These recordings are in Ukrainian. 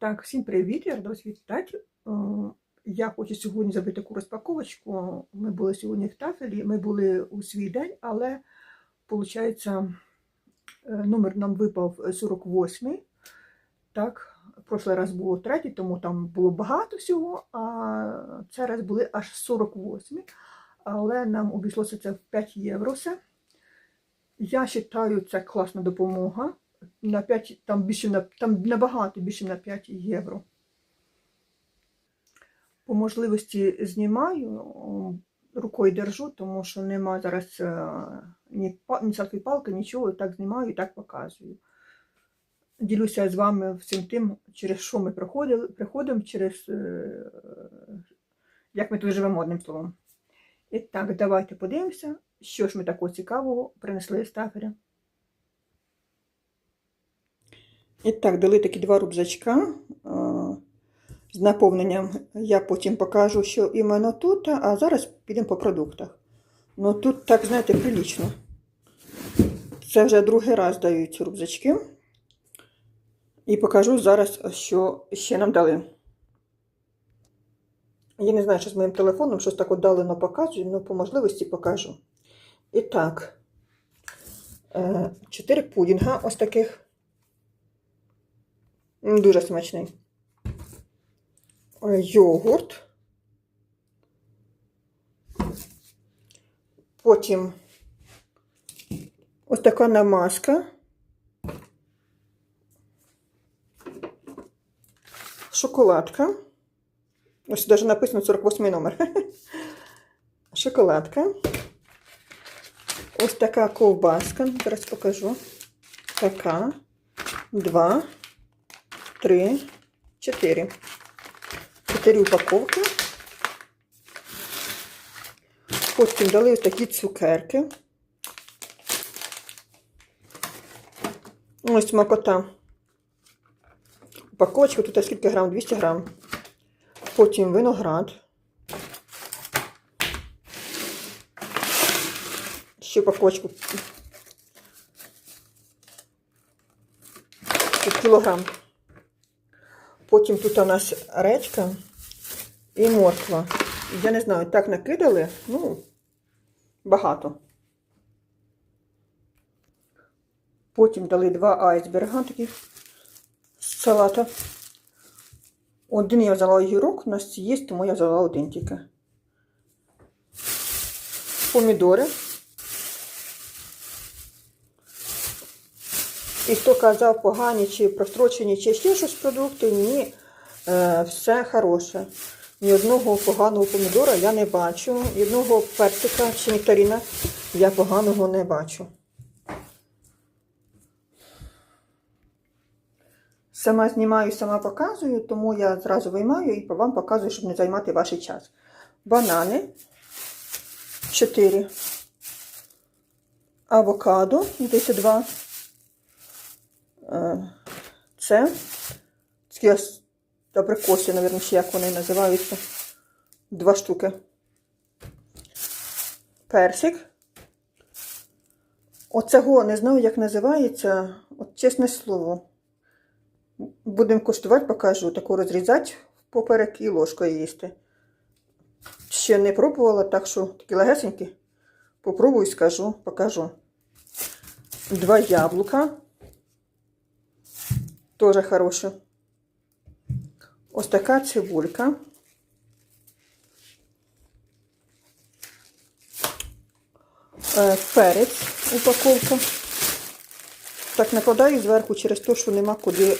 Так, всім привіт, я рада вас вітати. Е, Я хочу сьогодні зробити таку розпаковочку. Ми були сьогодні в тафелі, ми були у свій день, але виходить, номер нам випав 48. Так, прошлий раз було третій, тому там було багато всього, а цей раз були аж 48. Але нам обійшлося це в 5 євро все. Я вважаю, це класна допомога на 5, там більше там набагато більше на 5 євро. По можливості знімаю, рукою держу, тому що нема зараз е, ні, ні селфі-палки, нічого, так знімаю і так показую. Ділюся з вами всім тим, через що ми проходили, приходимо, через е, як ми тут живемо одним словом. І так, давайте подивимося, що ж ми такого цікавого принесли з тафеля. І так, дали такі два рюкзачка а, з наповненням. Я потім покажу, що іменно тут, а зараз підемо по продуктах. Ну тут, так, знаєте, прилічно. Це вже другий раз дають рюкзачки. І покажу зараз, що ще нам дали. Я не знаю, що з моїм телефоном щось так отдалено показую, але по можливості покажу. І так, е, чотири пудінга ось таких. Дуже смачний. Е, Йогурт. Потім ось така намазка. Шоколадка. Ось навіть написано 48 номер. Шоколадка. Ось така ковбаска. Зараз покажу. Така. Два. Три. Чотири. Чотири упаковки. Потім дали такі цукерки. Ось смакота. Упаковочка тут скільки грам? 200 грам. Потім виноград. Ще упаковочку. Кілограм. Потім тут у нас редька і морква. Я не знаю, так накидали, ну, багато. Потім дали два айсберга таких з салата. Один я взяла огірок, у нас є, тому я взяла один тільки. Помідори. І хто казав погані чи прострочені, чи ще щось продукти, ні, е, все хороше. Ні одного поганого помідора я не бачу, ні одного персика чи нектаріна я поганого не бачу. Сама знімаю, сама показую, тому я зразу виймаю і вам показую, щоб не займати ваш час. Банани 4. Авокадо, десь 2. Е, Це абрикоси, мабуть, чи як вони називаються. Два штуки. Персик. Оцього не знаю, як називається. От чесне слово. Будемо куштувати, покажу. Таку розрізати поперек і ложкою їсти. Ще не пробувала, так що такі легесенькі. Попробую, скажу, покажу. Два яблука. Тоже хороше. Ось така цибулька. Е, Перець, упаковка. Так накладаю зверху через те, що нема куди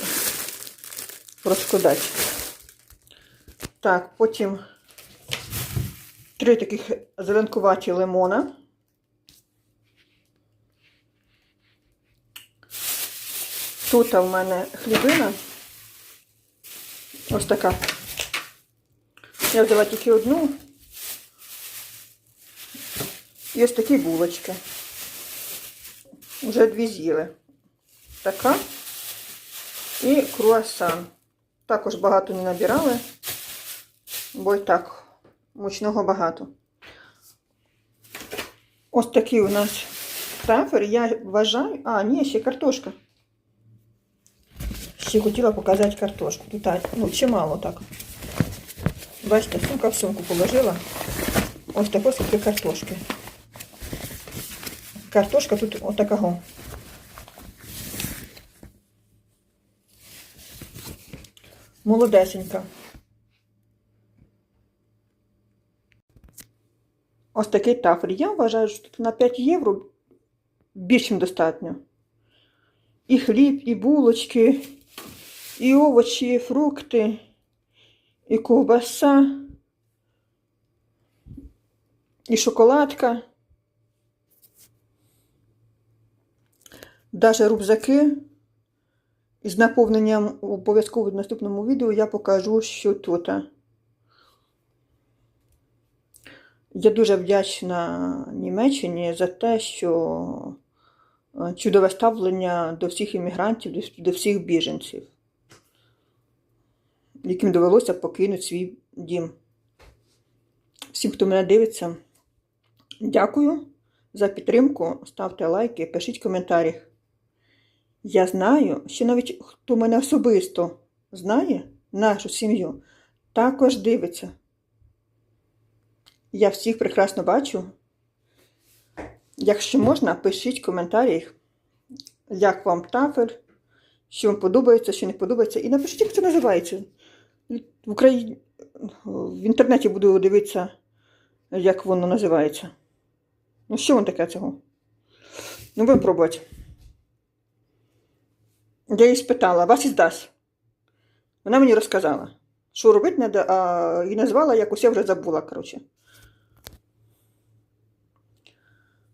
розкладати. Так, потім три таких зеленкуваті лимона. Тут в мене хлібина. Ось така. Я взяла тільки одну. І ось такі булочки. Вже дві з'їли. Така. І круасан. Також багато не набирали, бо й так мучного багато. Ось такий у нас трапер. Я вважаю. А, ні, ще картошка. Ще хотіла показати картошку. Тут ну, чимало так. Бачите, сумка в сумку положила. Ось тако скільки картошки. Картошка тут отакого. Молодесенька. Ось такий тафель. Я вважаю, що тут на 5 євро більш достатньо. І хліб, і булочки, і овочі, і фрукти, і ковбаса, і шоколадка. Даже рюкзаки. Із наповненням обов'язково в наступному відео я покажу, що тут. Я дуже вдячна Німеччині за те, що е, чудове ставлення до всіх іммігрантів, до всіх біженців, яким довелося покинути свій дім. Всім, хто мене дивиться, дякую за підтримку. Ставте лайки, пишіть коментарі. Я знаю, що навіть хто мене особисто знає, нашу сім'ю, також дивиться. Я всіх прекрасно бачу. Якщо можна, пишіть в коментарях, як вам тафель, що вам подобається, що не подобається. І напишіть, як це називається. В Україні в інтернеті буду дивитися, як воно називається. Ну, що воно таке цього? Ну, будемо пробувати. Я її спитала, вас і здасть. Вона мені розказала, що робити треба, а і назвала якось я вже забула, коротше.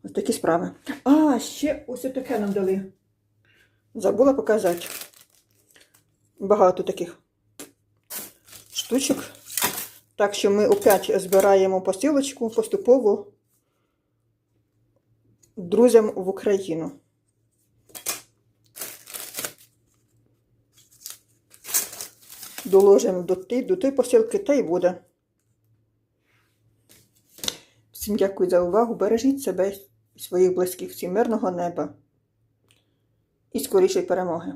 Ось такі справи. А, ще ось таке нам дали. Забула показати. Багато таких штучок. Так що ми опять збираємо посилочку поступово друзям в Україну. Доложимо до ти, до посилки та й буде. Всім дякую за увагу. Бережіть себе своїх близьких, всім мирного неба і скорішої перемоги.